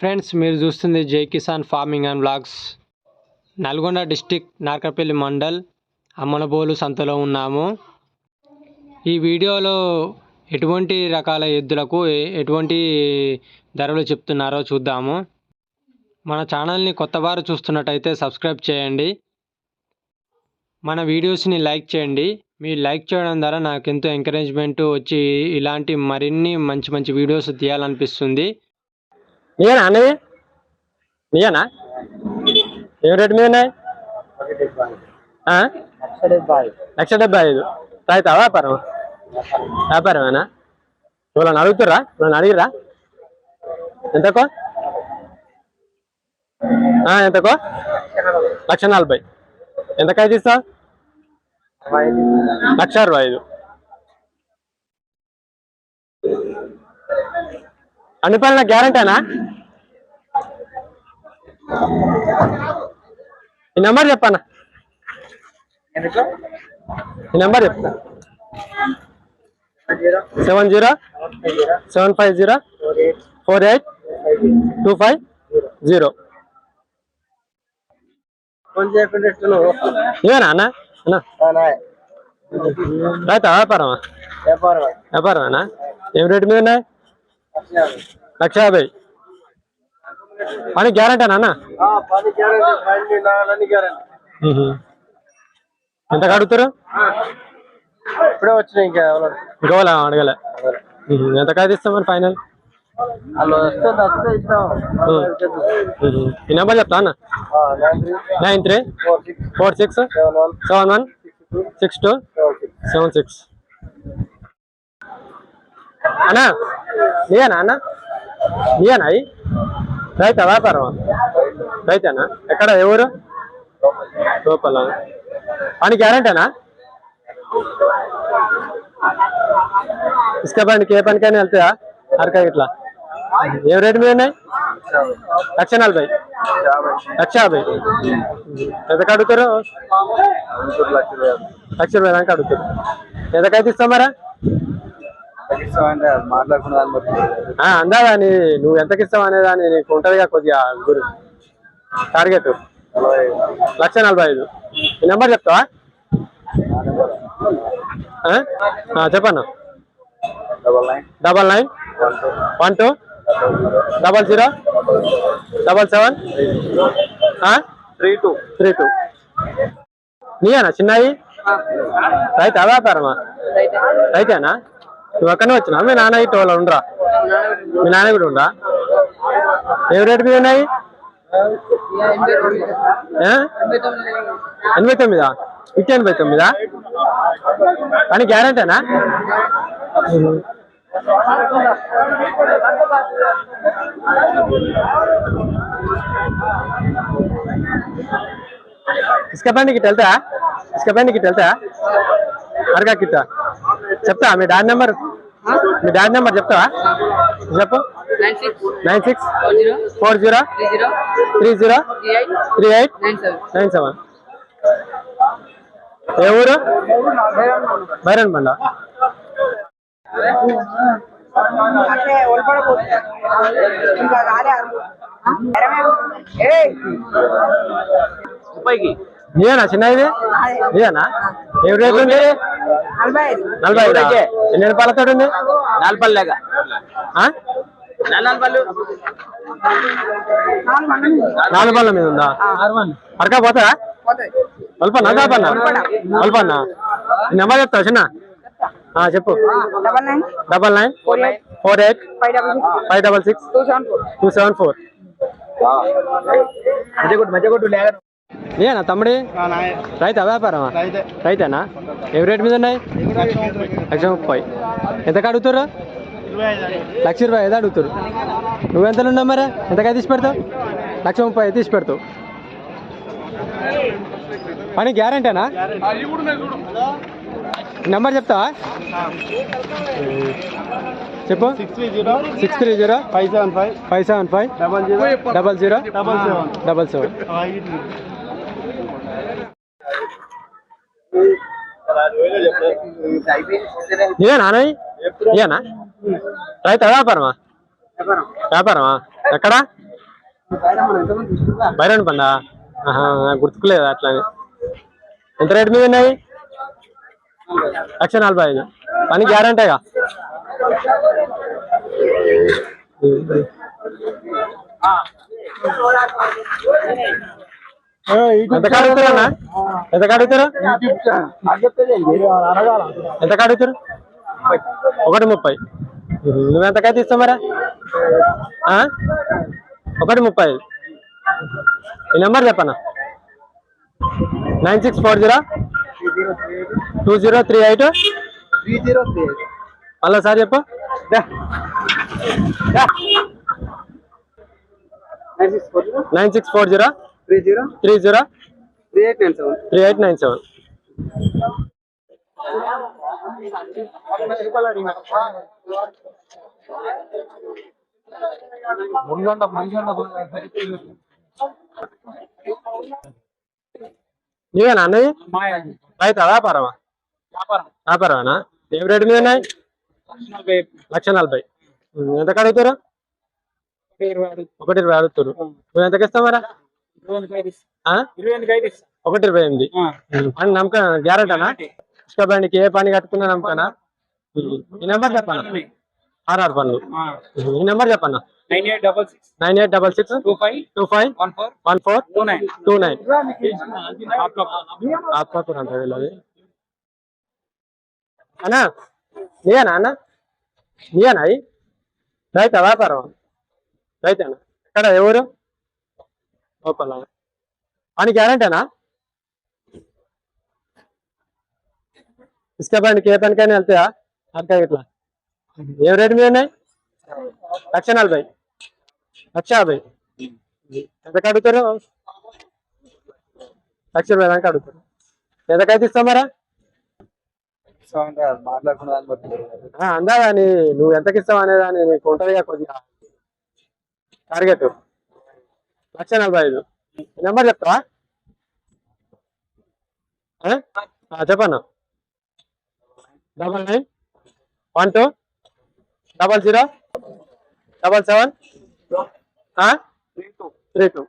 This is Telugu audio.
ఫ్రెండ్స్ మీరు చూస్తుంది Jai Kisan farming and blogs Nalgonda district Narkapalli mandal Ammalabolu సంతలో ఉన్నాము. ఈ వీడియోలో ఎటువంటి రకాల ఎద్దులకు ఎటువంటి ధరలు చెప్తున్నారో చూద్దాము. మన ఛానల్ని కొత్తవారు చూస్తున్నట్టయితే సబ్స్క్రైబ్ చేయండి. మన వీడియోస్ని లైక్ చేయండి. మీరు లైక్ చేయడం ద్వారా నాకు ఎంతో ఎంకరేజ్మెంట్ వచ్చి ఇలాంటి మరిన్ని మంచి మంచి వీడియోస్ తీయాలనిపిస్తుంది. నీయేనా అన్నవి నీయేనా? ఏం రేటు మీద ఉన్నాయి? ఆ? లక్ష డెబ్బై ఐదు. రైతా వ్యాపారం వ్యాపారమేనా? ఇవాళ అడుగుతురా వాళ్ళని అడిగిరా ఎంతకో? ఎంతకో? లక్ష నలభై. ఎంతకాయ తీస్తావు? లక్ష అరవై ఐదు. అన్ని పనుల గ్యారంటీనా? ఈ నెంబర్ చెప్పన్నా ఈ నెంబర్ చెప్తా. Seven zero seven five zero four eight two five zero. ఇవేనా అన్న? రైతా వ్యాపారమా? వ్యాపారమేనా? ఏం రేటు మీద ఉన్నాయి? లక్ష యాభై. పని గ్యారంటీనా అన్న. ఎంత కడుగుతారు? ఇప్పుడే వచ్చినాయి ఇంకా అడగలే. ఎంత కాదు మరి ఫైనల్. ఈ నెంబర్ చెప్తా అన్న? Nine three four six seven one six two seven six. అన్నా నీయనా అన్న? నీయనా అయ్యి? రైతా వ్యాపారం రైతేనా? ఎక్కడ ఎవరు లోపల పని గ్యారంటీనా? ఇసుక బండికి ఏ పనికైనా వెళ్తాయా? అరకా ఇట్లా ఏం రేటు మీద ఉన్నాయి? లక్ష నలభై. లక్ష యాభై. ఎంత అడుగుతారు లక్ష రూపాయలు దాకా అడుగుతారు ఎంతకైతే ఇస్తాం మరా? అందాదా నీ నువ్వు ఎంతకి ఇస్తావు అనే దాన్ని నీకు ఉంటుందిగా కొద్దిగా గురి. టార్గెట్ లక్ష నలభై ఐదు. ఈ నెంబర్ చెప్తావా? చెప్పన్నా. Double nine. One two. One two. Double zero. Double seven. Three two. Three two. నీయేనా చిన్నవి రైతా వ్యాపారమా? రైతేనా? నువ్వు అక్కడనే వచ్చినా? మీ నాన్న ఇటు వాళ్ళు ఉండరా? మీ నాన్న కూడా ఉండరా ఏ రేటు మీద ఉన్నాయి ఎనభై తొమ్మిదా? ఇటు ఎనభై తొమ్మిదా? కానీ గ్యారంటీనా? ఇసుక బండి గిట్ట వెళ్తా? ఇసుక బండి గిట్ట వెళ్తా? అరగా గిట్ట? చెప్తా మీ దాని నెంబర్? మీ డాడ్ నెంబర్ చెప్తావా? చెప్పు. Nine six four zero four zero three zero three zero three eight nine seven. Nine seven. ఏ ఊరు? బైరన్ బండ. ముప్పైకి. నీయేనా చిన్న ఇది నీయేనా ఏ రేట్ ఉంది? నలభై ఐదు. ఎన్ని రూపాయలతో ఉంది? నాలుపల్లి లేక ఆ? నాలుగు పళ్ళు నాలుగు పళ్ళ మీద ఉందా? అరకా పోతారా వల్పన్నా కాపన్నా వల్పన్నా. నెంబర్ చెప్తావు చిన్న? ఆ, చెప్పు. Double nine. Double nine. Four eight. Four eight. Five double six. Five double six. Two seven four. Two seven four. మధ్య కొట్టు మధ్య కొట్టు నీయేనా తమ్ముడి? రైతా వ్యాపారమా? రైతేనా? ఏం రేట్ మీద ఉన్నాయి? లక్ష ముప్పై. ఎంత అడుగుతారు లక్ష ఇరవై ఐదు అడుగుతారు నువ్వెంత ఉన్నావు మరి? ఎంతగా తీసి పెడతావు? లక్ష ముప్పై ఐదు తీసి పెడతావు. పని గ్యారంటీనా? నెంబర్ చెప్తావా? చెప్పు. Six three zero. Six three zero. Five seven five. Five seven five. Double zero. Double zero. Double seven. Double seven. ఇదేనా ఇదేనా? రైతా వ్యాపారమా? వ్యాపారమా? ఎక్కడ? బైరాన్ పండా? గుర్తుకులేదు అట్లానే? ఎంత రేట్ మీద ఉన్నాయి? లక్ష నలభై ఐదు. పని గ్యారంటీగా? ఎంత కడుగుతారా ఎంత కడుగుతారు ఎంత కడుగుతారు ఒకటి ముప్పై. నువ్వెంతకైతే ఇస్తావు మరా? ఆ? ఒకటి ముప్పై. ఈ నెంబర్ చెప్పనా? Nine six four zero? Two zero three eight? మళ్ళీ సార్ చెప్పు. Nine six four zero? Three zero? Three zero? Three eight nine seven. Three eight nine seven. నీవేనా అన్నది? రైతా వ్యాపారమా? వ్యాపారమేనా? ఏం రేటు మీద ఉన్నాయి? లక్ష నలభై. ఎంత కడుగుతారు? ఒకటి ఇరవై అడుగుతారు నువ్వు ఎంతకి ఇస్తావు మరా? ఒకటి ఇరవై ఎనిమిది. పని నమ్మకం గ్యారెంటీనా? ఇసుక బండికి ఏ పని కట్టుకున్నా నమ్మకనా ఈ నెంబర్ చెప్పన్నా ఆర్ఆర్ పనులు. ఈ నెంబర్ చెప్పన్నా nine eight double six. Nine eight double six. Two five. Two five. One four. One four. Two nine. Two nine. Atmakur అంట వీళ్ళది. అన్నా నీయనా అన్న? నీయనా రైత వ్యాపారం? రైతేనా? ఎక్కడ ఎవరు ఓపల్లా అని గ్యారంటీనా? ఇసుక బండికి ఏ పనికైనా వెళ్తాయా? అక్క ఇట్లా. ఏం రేటు మీద ఉన్నాయి? లక్ష నలభై. లక్ష యాభై. ఎంత అడుగుతారు లక్ష రూపాయలు దాకా అడుగుతారు ఎంతకైతే ఇస్తాం మరా? మాట్లాడుకున్న దాన్ని బట్టి. ఆ, అందా కానీ నువ్వు ఎంతకి ఇస్తావు అనేది అని నీకు ఉంటుందిగా కొద్దిగా. టార్గెట్ లక్ష నలభై ఐదు. నెంబర్ చెప్తావా? ఆ? చెప్పన్నా. Double nine. One two. Double zero. Double seven. Three two.